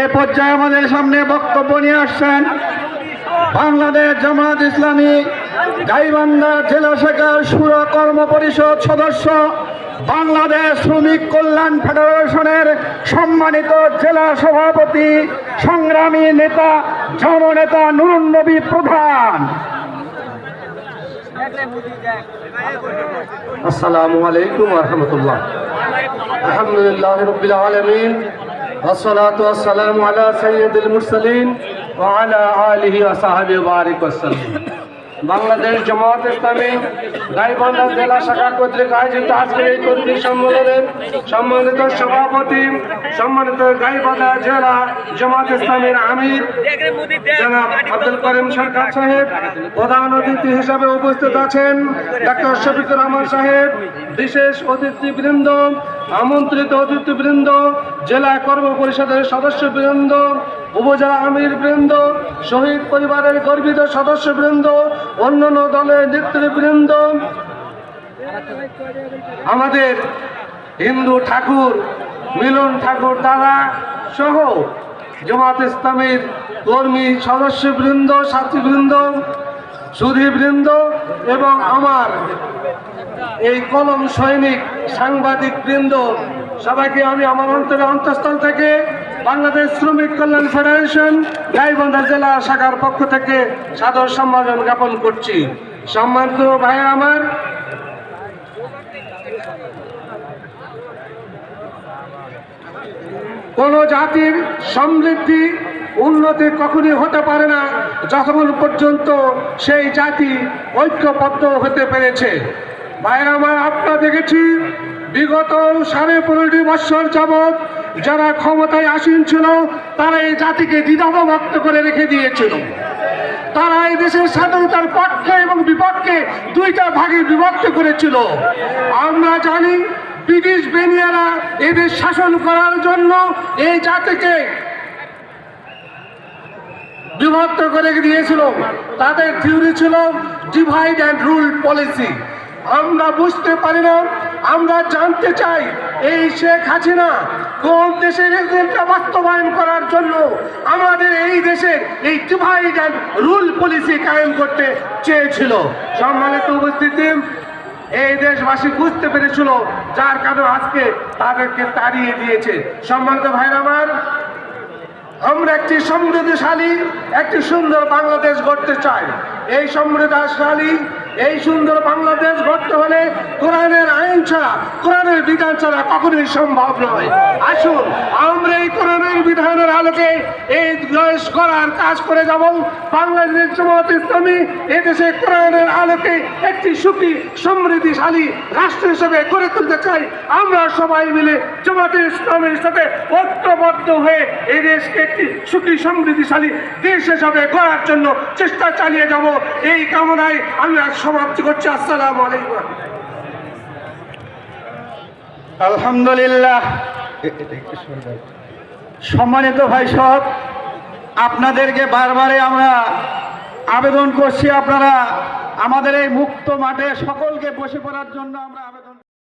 এ পর্যায়ে আমাদের সামনে বক্তব্য নিয়ে আসছেন বাংলাদেশ জামাত ইসলামী গাইবান্ধা জেলা শাখার সুর কর্ম পরিষদ সদস্য বাংলাদেশ শ্রমিক কল্যাণ ফেডারেশনের সম্মানিত জেলা সভাপতি, সংগ্রামী নেতা, জননেতা নুরুন নবী প্রধান। আসসালামু আলাইকুম রহমতুল্লাহ। الحمد لله رب العالمين والصلاة والسلام على سيد المرسلين وعلى آله وصحبه بارك وسلم. বাংলাদেশ জামাত ইসলামী গাইবান্ধা জেলা শাখা কর্তৃক আয়োজিত আজকের এই কর্মী সম্মেলনের সম্মানিত সভাপতি, সম্মানিত গাইবান্ধা জেলা জামাত ইসলামের আমির জনাব আব্দুল করিম সরকার সাহেব, প্রধান অতিথি হিসাবে উপস্থিত আছেন ডাক্তার শফিকুর রহমান সাহেব, বিশেষ অতিথিবৃন্দ, আমন্ত্রিত অতিথিবৃন্দ, জেলা কর্ম পরিষদের সদস্যবৃন্দ, উপজেলা আমির বৃন্দ শহীদ পরিবারের গর্বিত সদস্যবৃন্দ অন্যান্য দলের নেতৃবৃন্দ, আমাদের হিন্দু ঠাকুর, মিলন ঠাকুর দাদা সহ জামাত ইসলামের কর্মী সদস্যবৃন্দ, ছাত্রীবৃন্দ, সুধীবৃন্দ এবং আমার এই কলম সৈনিক সাংবাদিক বৃন্দ, সবাইকে আমি আমার অন্তরে অন্তঃস্থল থেকে বাংলাদেশ শ্রমিক কল্যাণ ফেডারেশন গাইবান্ধা জেলা শাখার পক্ষ থেকে সাদর সম্মানন জ্ঞাপন করছি। সম্মানিত ভাই আমার, কোন জাতির সমৃদ্ধি, উন্নতি কখনই হতে পারে না, যতক্ষণ পর্যন্ত সেই জাতি ঐক্যবদ্ধ হতে পেরেছে। ভাইয়ের আমার, আপনারা দেখেছি, বিগত সাড়ে পনেরোটি বৎসর যাবৎ যারা ক্ষমতায় আসীন ছিল, তারা এই জাতিকে দ্বিধাভক্ত করে রেখে দিয়েছিল। তারা এই দেশের স্বাধীনতার পক্ষে এবং বিপক্ষে দুইটা ভাগে বিভক্ত করেছিল। আমরা জানি ব্রিটিশ বেনিয়ারা এদের শাসন করার জন্য এই জাতিকে বিভক্ত করে দিয়েছিল। তাদের থিওরি ছিল ডিভাইড অ্যান্ড রুল পলিসি। আমরা বুঝতে পারি না, আমরা জানতে চাই এই শেখ হাসিনা কোন দেশের এজেন্ডা বাস্তবায়ন করার জন্য আমাদের এই দেশের এই ডিভাইড অ্যান্ড রুল পলিসি কায়েম করতে চেয়েছিল। সম্মানিত উপস্থিতি, এই দেশবাসী বুঝতে পেরেছিল যার কারণে আজকে তাদেরকে তাড়িয়ে দিয়েছে। সম্মানিত ভাইরা আমার, আমরা একটি সমৃদ্ধশালী, একটি সুন্দর বাংলাদেশ গড়তে চাই। এই সমৃদ্ধশালী এই সুন্দর বাংলাদেশ গড়তে হলে কোরআনের আইন ছাড়া, কোরআনের বিধান ছাড়া কখনোই সম্ভব নয়। আসুন আমরা এই কোরআনের বিধানের আলোকে এই দেশ করার কাজ করে যাব। বাংলাদেশ জামাত ইসলামী এদেশে কোরআনের আলোকে একটি সুখী, সমৃদ্ধিশালী রাষ্ট্র হিসেবে গড়ে তুলতে চাই। আমরা সবাই মিলে জামাতে ইসলামের সাথে ঐক্যবদ্ধ হয়ে এই দেশকে একটি সুখী, সমৃদ্ধিশালী দেশ হিসাবে গড়ার জন্য চেষ্টা চালিয়ে যাব। এই কামনায় আমি আজ সমাপ্তি করছি। আসসালামু আলাইকুম। আলহামদুলিল্লাহ। সম্মানিত ভাই সব আপনাদেরকে বারবারে আমরা আবেদন করছি আপনারা আমাদের এই মুক্ত মাঠে সকলকে বসে পড়ার জন্য আমরা আবেদন